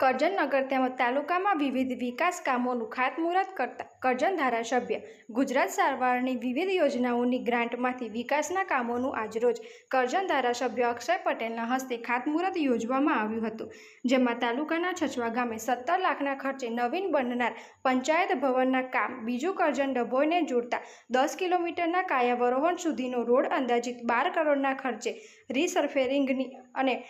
કરજણ નગર તેમજ તાલુકામાં વિવિધ વિકાસ કામોનું ખાતમુહૂર્ત કરતા કરજણ ધારાસભ્ય ગુજરાત સારવારની વિવિધ યોજનાઓની ગ્રાન્ટમાંથી વિકાસના કામોનું આજરોજ કરજણ ધારાસભ્ય અક્ષય પટેલના હસ્તે ખાતમુહૂર્ત યોજવામાં આવ્યું હતું, જેમાં તાલુકાના છછવા ગામે સત્તર લાખના ખર્ચે નવીન બનનાર પંચાયત ભવનના કામ બીજું કરજણ ડભોઈને જોડતા દસ કિલોમીટરના કાયાવરોહણ સુધીનો રોડ અંદાજિત બાર કરોડના ખર્ચે રીસર્ફેરિંગની અને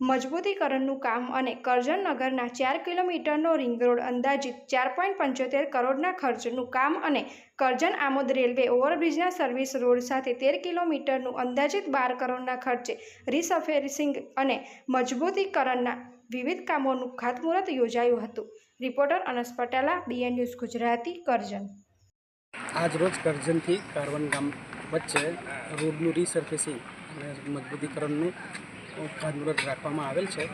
મજબૂતીકરણનું કામ અને કરજણનગરના ચાર કિલોમીટરનો રિંગ રોડ અંદાજિત ચાર પોઈન્ટ પંચોતેર કરોડના ખર્ચનું કામ અને કરજણ આમોદ રેલવે ઓવરબ્રિજના સર્વિસ રોડ સાથે તેર કિલોમીટરનું અંદાજિત બાર કરોડના ખર્ચે રિસફેરિસિંગ અને મજબૂતીકરણના વિવિધ કામોનું ખાતમુહૂર્ત યોજાયું હતું. Reporter Anas Patel, BN news Gujarati, Karjan. આજરોજ કરજણથી કારવન ગામ વચ્ચે રોડનું રિસર્ફેસિંગ અને મજબૂતીકરણનું ખાતમુહૂર્ત રાખવામાં આવેલ છે,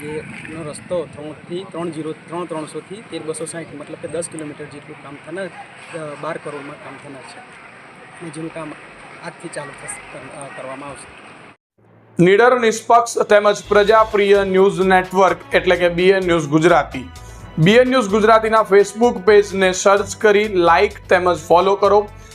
જેનો રસ્તો ત્રણથી ત્રણ જીરો, ત્રણ ત્રણસોથી તેર બસો સાઠ મતલબ કે દસ કિલોમીટર જેટલું કામ થનાર બાર કરોડમાં કામ થનાર છે. અને જેનું કામ આજથી ચાલુ કરવામાં આવશે. નીડર, નિષ્પક્ષ તેમજ પ્રજાપ્રિય ન્યૂઝ નેટવર્ક એટલે કે BN news Gujarati. BN news ગુજરાતીના ફેસબુક પેજને સર્ચ કરી લાઇક તેમજ ફોલો કરો.